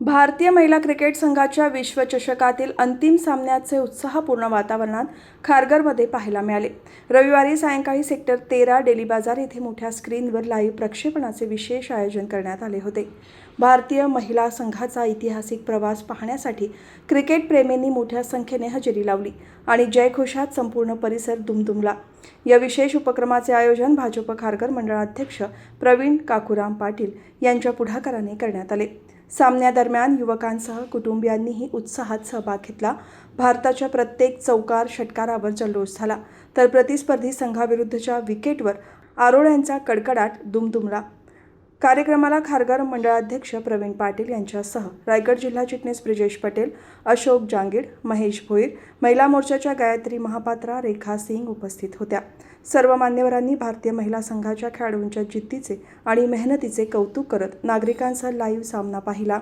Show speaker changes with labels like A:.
A: भारतीय महिला क्रिकेट संघाच्या विश्वचषकातील अंतिम सामन्याचे उत्साहपूर्ण वातावरणात खारघरमध्ये पाहायला मिळाले. रविवारी सायंकाळी सेक्टर तेरा डेली बाजार येथे मोठ्या स्क्रीनवर लाईव्ह प्रक्षेपणाचे विशेष आयोजन करण्यात आले होते. भारतीय महिला संघाचा ऐतिहासिक प्रवास पाहण्यासाठी क्रिकेटप्रेमींनी मोठ्या संख्येने हजेरी लावली आणि जयघोषात संपूर्ण परिसर दुमदुमला. या विशेष उपक्रमाचे आयोजन भाजप खारघर मंडळाध्यक्ष प्रवीण काकुराम पाटील यांच्या पुढाकाराने करण्यात आले. सामन्यादरम्यान युवकांसह कुटुंबियांनीही उत्साहात सहभाग घेतला. भारताच्या प्रत्येक चौकार षटकारावर जल्लोष झाला. तर प्रतिस्पर्धी संघाविरुद्धच्या विकेटवर आरोळ्यांचा कडकडाट दुमदुमला. कार्यक्रमाला खारघर मंडळाध्यक्ष प्रवीण पाटील यांच्यासह रायगड जिल्हा चिटणीस ब्रिजेश पटेल अशोक जांगीड महेश भोईर महिला मोर्चाच्या गायत्री महापात्रा रेखा सिंग उपस्थित होत्या. सर्व मान्यवरांनी भारतीय महिला संघाच्या खेळाडूंच्या जिद्दीचे आणि मेहनतीचे कौतुक करत नागरिकांसह लाईव्ह सामना पाहिला.